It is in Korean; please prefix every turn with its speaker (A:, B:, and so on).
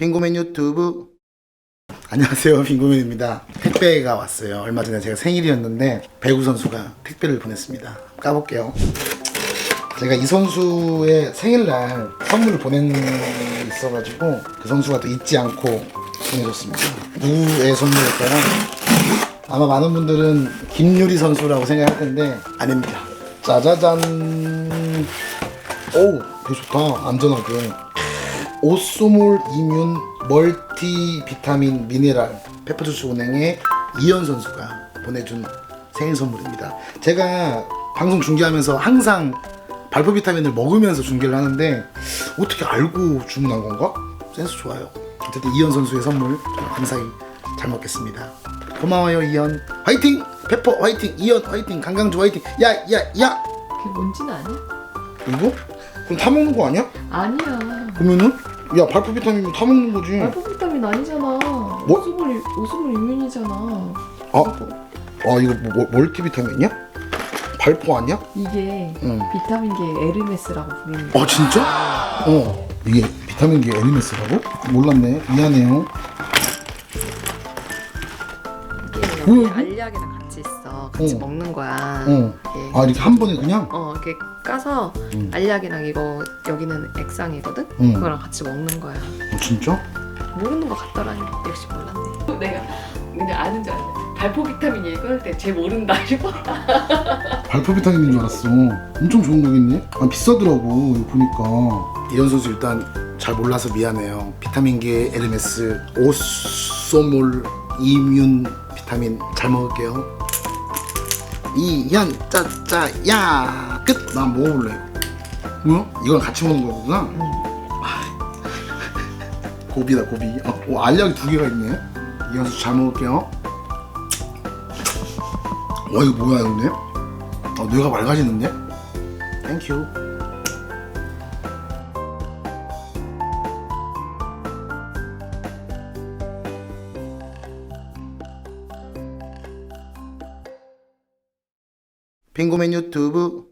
A: 빙고맨 유튜브. 안녕하세요. 빙고맨입니다. 택배가 왔어요. 얼마 전에 제가 생일이었는데 배구 선수가 택배를 보냈습니다. 까볼게요. 제가 이 선수의 생일날 선물을 보낸 게 있어가지고 그 선수가 또 잊지 않고 보내줬습니다. 누구의 선물일까요? 아마 많은 분들은 김유리 선수라고 생각할 텐데 아닙니다. 짜자잔. 오우 되게 좋다. 안전하게 오소몰 이뮨 멀티 비타민 미네랄 페퍼주스 은행의 이현 선수가 보내준 생일 선물입니다. 제가 방송 중계하면서 항상 발포 비타민을 먹으면서 중계를 하는데 어떻게 알고 주문한 건가? 센스 좋아요. 어쨌든 이현 선수의 선물 감사히 잘 먹겠습니다. 고마워요 이현. 화이팅! 페퍼 화이팅! 이현 화이팅! 강강주 화이팅! 야 야 야!
B: 그게 뭔지는 아냐?
A: 이거? 그럼 타 먹는 거 아니야?
B: 아니야.
A: 그러면은 야 발포 비타민 타 먹는 거지.
B: 알파 비타민 아니잖아. 오스몰 오스몰 인륜이잖아.
A: 아, 아 이거 뭐, 뭐, 멀티 비타민이야? 발포 아니야?
B: 이게
A: 응.
B: 비타민계 에르메스라고 거.
A: 아 진짜? 어 이게 비타민계 에리메스라고? 몰랐네 미안해요
B: 이게
A: 이거?
B: 알약이랑 같이 있어. 같이
A: 어.
B: 먹는 거야.
A: 어.
B: 이렇게.
A: 아 이렇게 한 번에 그냥?
B: 어 이렇게 까서
A: 응.
B: 알약이랑 이거 여기는 액상이거든.
A: 응.
B: 그거랑 같이 먹는 거야.
A: 어, 진짜?
B: 모르는 거 같더라니. 역시 몰랐네. 내가 근데 아는 줄 알았네. 발포 비타민 얘기할 때쟤 모른다 싶었다.
A: 발포 비타민인 줄 알았어 엄청 좋은 거겠네? 아 비싸더라고 이거 보니까 이현 선수 일단 잘 몰라서 미안해요 비타민계 에르메스 오소몰 이뮨 비타민 잘 먹을게요 이현 짜짜야 끝! 나 먹어볼래 뭐야? 이건 같이 먹는 거구나? 아, 고비다 고비 어, 오, 알약이 두 개가 있네 이현 선수 잘 먹을게요 와 이거 뭐야 근데? 어, 뇌가 맑아지는데? 땡큐 빙고맨 유튜브